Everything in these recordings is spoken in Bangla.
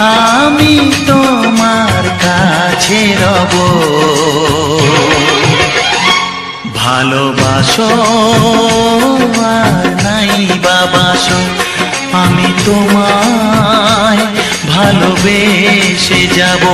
আমি তোমার কাছে রব। ভালোবাসো আর নাই বাবাসো আমি তোমায় ভালোবেসে যাব।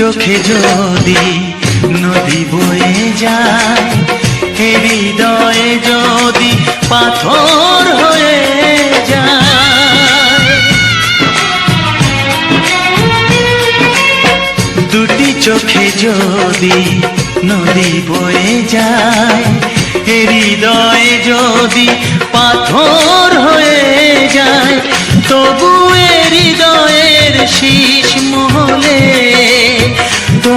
চোখে যদি নদী বয়ে যায় হৃদয়ে যদি পাথর হয়ে যায়। দুটি চোখে যদি নদী বয়ে যায় হৃদয়ে যদি পাথর হয়ে যায়, তবু হৃদয়ের শীষ মহলে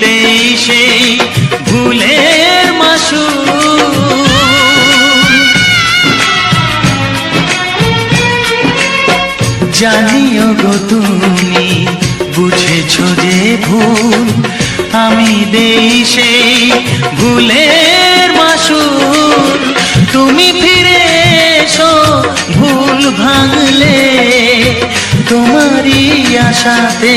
দেই ভুলের মাসু জানিও গো তুমি, বুঝেছ যে ভুল, আমি দেই ভুলের মাসুল। তুমি ফিরে এসো, ভুল ভাঙলে, তোমারই আশাতে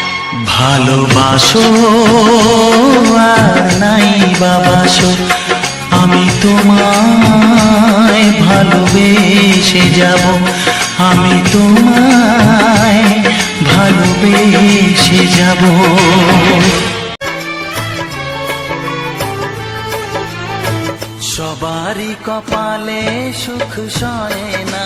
ভালোবাসো আর নাই বাবাসো। আমি তোমায় ভালোবেসে যাব। আমি তোমায় ভালোবেসে যাব। সবারই কপালে সুখ সয় না।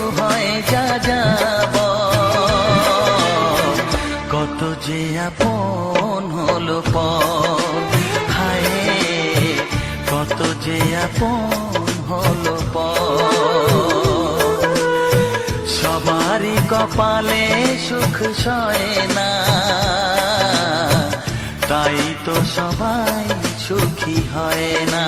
যে আপন হলো পর হায়, কত যে আপন হলো সবার সবারই কপালে সুখ সয় না। তাই তো সবাই সুখী হয় না।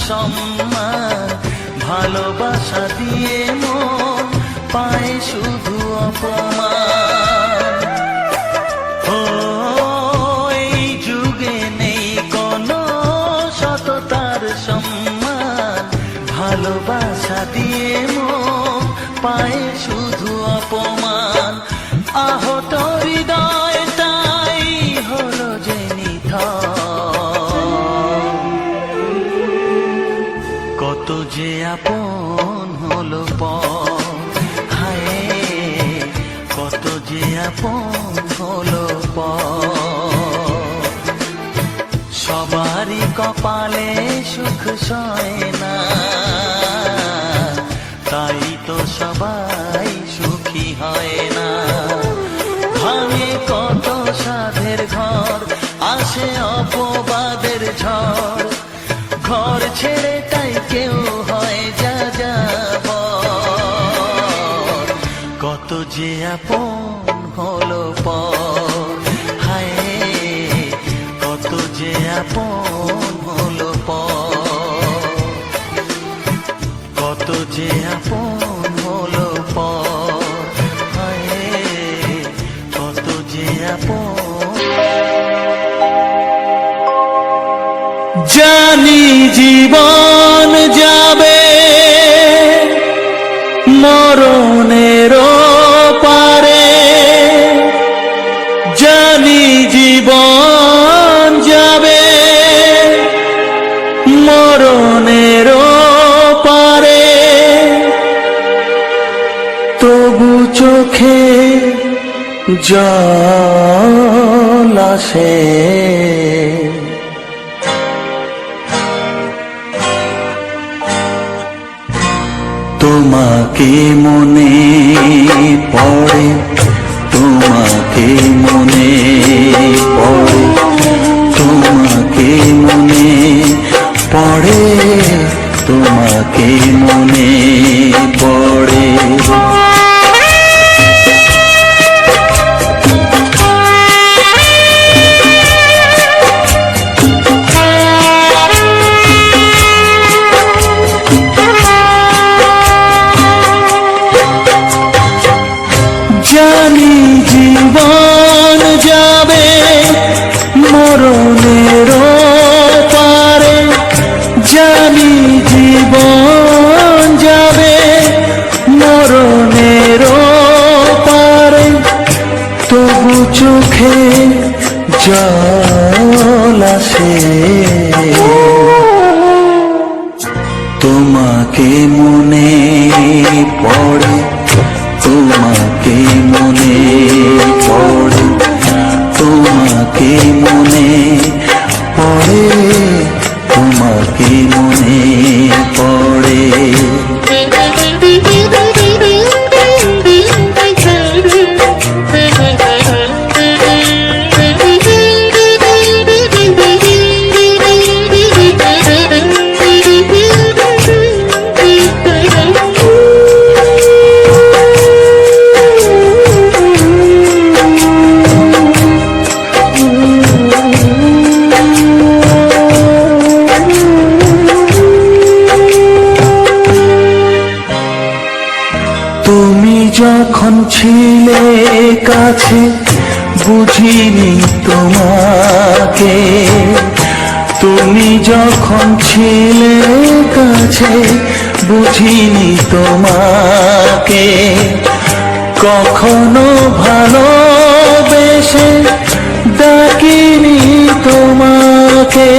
সম্মান ভালোবাসা দিয়ে যে আপন হলো হায়, কত যে আপন হলো সবারই কপালে সুখ সয় না। তাই তো সবাই সুখী হয় না। ভাঙে কত সাধের ঘর, আসে অপবাদের ঝড়। ঘর ছেড়ে যে আপন হলো পর হায় কত যে আপন হলো পর কত যে আপন হলো পর হায় কত যে আপন। জানি জীবন যাবে মরণের জল আসে। তোমাকে মনে পড়ে তোমাকে মনে পড়ে তোমাকে মনে পড়ে তোমাকে মনে পড়ে। জল কাছে বুঝিনি তোমাকে। তুমি যখন ছিলে কাছে বুঝিনি তোমাকে। কখনো ভালোবেসে ডাকিনি তোমাকে।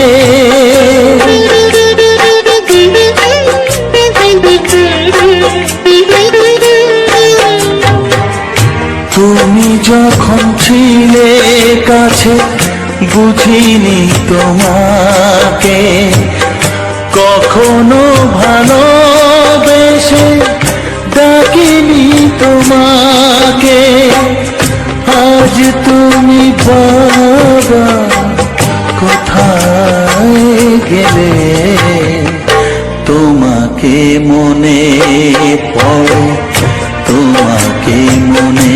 কাছে বুঝিনি তোমাকে। কখনো ভালোবেসে ডাকিনি তোমাকে। আজ তুমি বাবা কোথায় গেলে? তোমাকে মনে পড়ে, তোমাকে মনে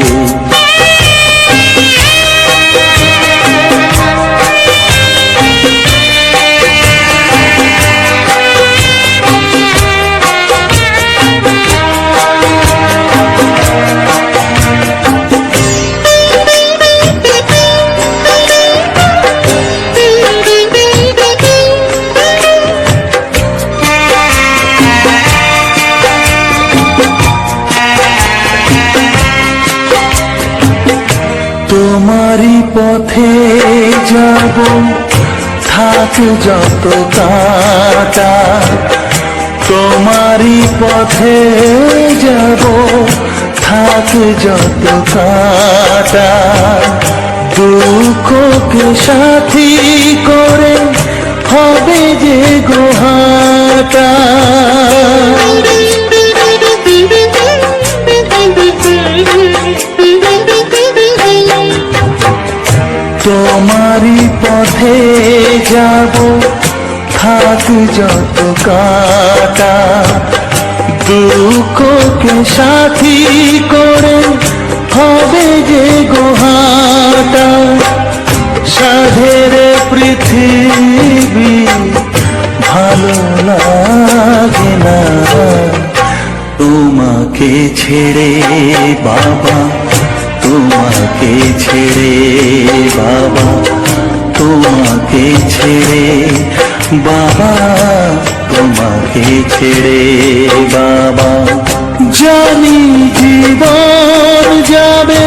যত কাটা তোমারই পথে যাব থাক যত কাটা। দুঃখকে সাথী করে হবে যে গোহাটা। যত কাটা দুঃখকে সাথী করে হবে যে গোহাটা। সাধের পৃথিবী ভালো লাগে না। তোমাকে ছেড়ে বাবা, তোমাকে ছেড়ে বাবা, তোমাকে ছেড়ে বাবা তোমাকে ছেড়ে বাবা। জানি জীবন যাবে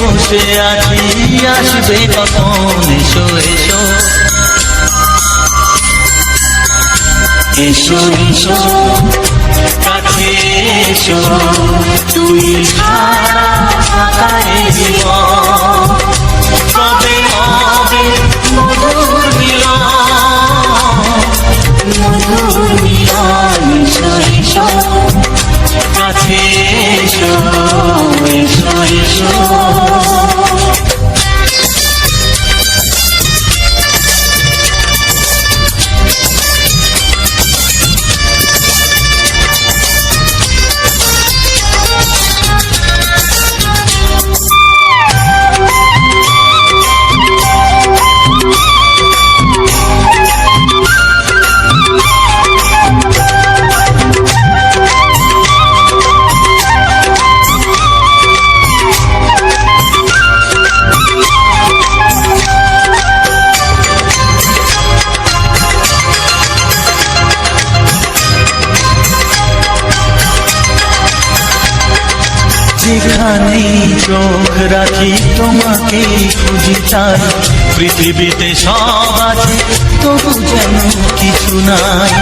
বসে আছি আসবে কখন? তুই এসো। কাছে এসো এসো এসো। চোখ রাখি তোমাকে খুঁজি চাই। পৃথিবীতে সব আছে তবু যেন কিছু নাই।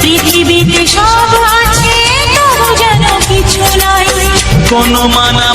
পৃথিবীতে সব আছে তবু যেন কিছু নাই। কোনো মানা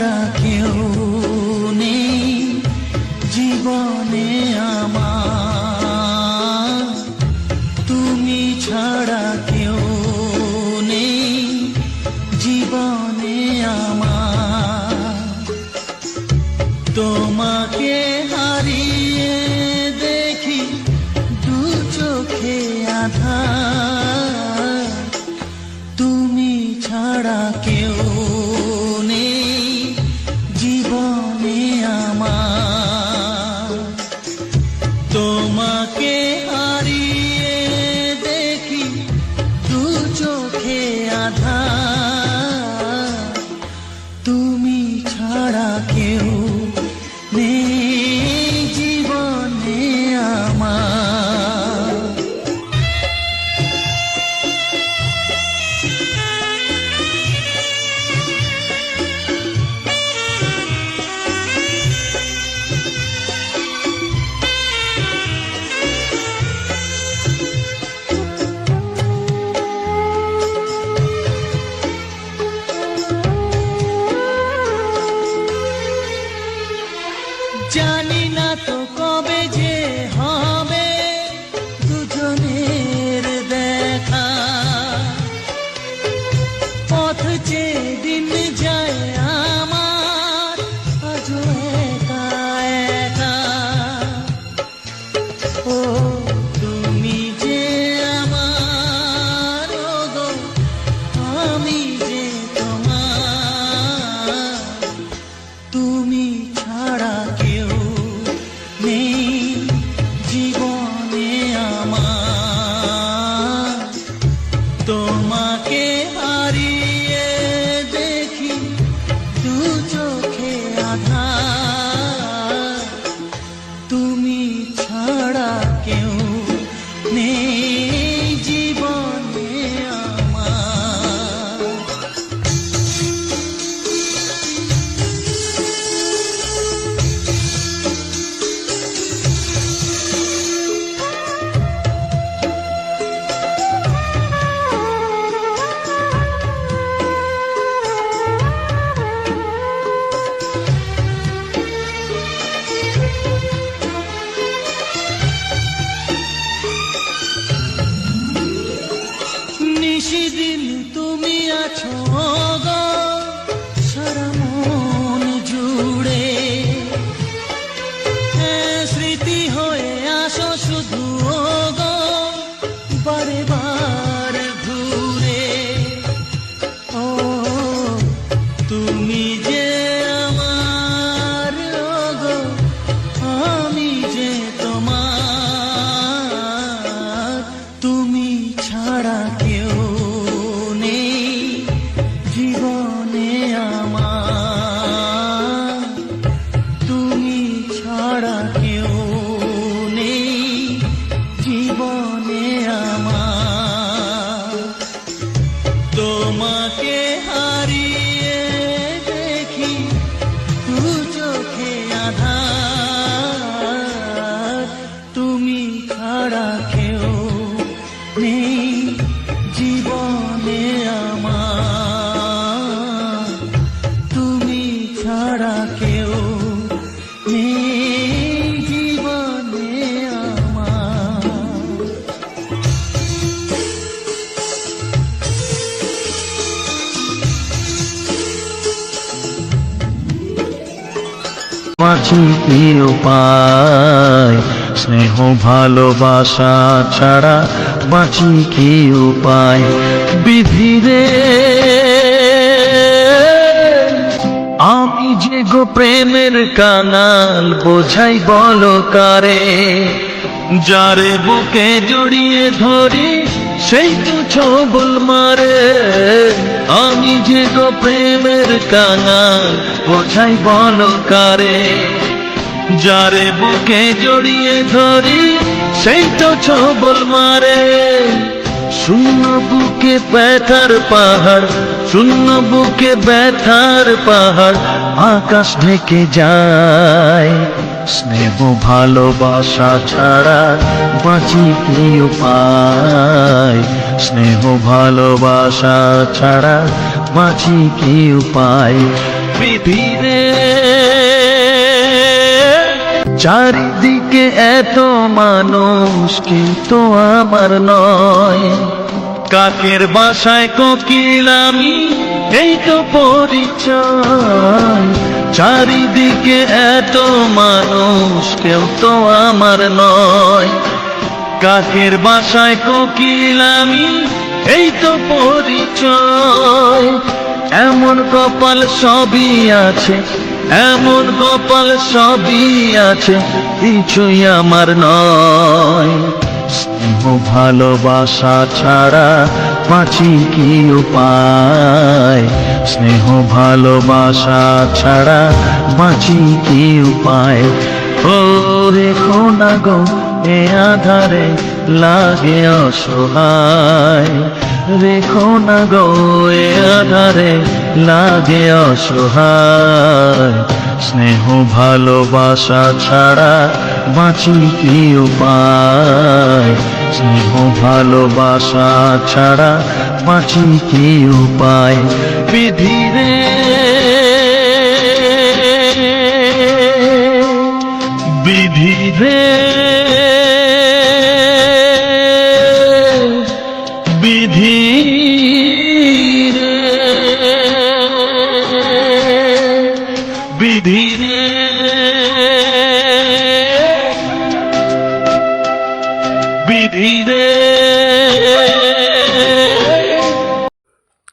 será que ছাড়া কেউ মাঝি কি উপায় স্নেহ ভালোবাসা ছাড়া বাঁচি কি উপায় বিধিরে আমি যে গো প্রেমের কানাল, বোঝাই বলো কারে? যারে বুকে জড়িয়ে ধরি, সেই তো ছবল মারে। আমি যে গো প্রেমের কানাল বোঝাই বলো কারে? যারে বুকে জড়িয়ে ধরি, সেই তো ছবল মারে। শূন্য বুকে ব্যথার পাহাড় শূন্য বুকে ব্যথার পাহাড়, আকাশ ঢেকে যায়। স্নেহ ভালোবাসা ছাড়া বাঁচি কি উপায় স্নেহ ভালোবাসা ছাড়া বাঁচি কি উপায় পৃথিবীরে চারিদিকে এত মানুষ কিন্তু আমার নয়। কাকের বাসায় কোকিল আমি, এই তো পরিচয়। চারিদিকে এত মানুষ কেউ তো আমার নয়। কাকের বাসায় কোকিল আমি, এই তো পরিচয়। এমন কপাল সবই আছে, এমন কপাল সবই আছে, কিছুই আমার নয়। স্নেহ ভালোবাসা ছাড়া বাঁচি কি উপায়? স্নেহ ভালোবাসা ছাড়া বাঁচি কি উপায়? ও রেখো না গো, এ আধারে লাগে অসহায়। রেখো না গো আধারে, লাগে অসহায়। স্নেহ, ভালোবাসা ছাড়া বাঁচি কি উপায় স্নেহ, ভালোবাসা ছাড়া বাঁচি কি উপায় বিধিরে বিধি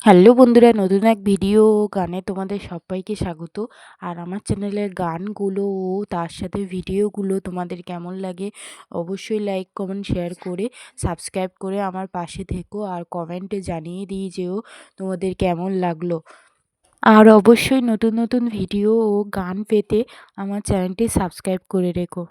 হ্যালো বন্ধুরা, নতুন এক ভিডিও গানে তোমাদের সবাইকে স্বাগত। আর আমার চ্যানেলের গানগুলো ও তার সাথে ভিডিওগুলো তোমাদের কেমন লাগে অবশ্যই লাইক কমেন্ট শেয়ার করে সাবস্ক্রাইব করে আমার পাশে থেকো আর কমেন্টে জানিয়ে দিয়ে যেও তোমাদের কেমন লাগল। আর অবশ্যই নতুন নতুন ভিডিও ও গান পেতে আমার চ্যানেলটি সাবস্ক্রাইব করে রেখো।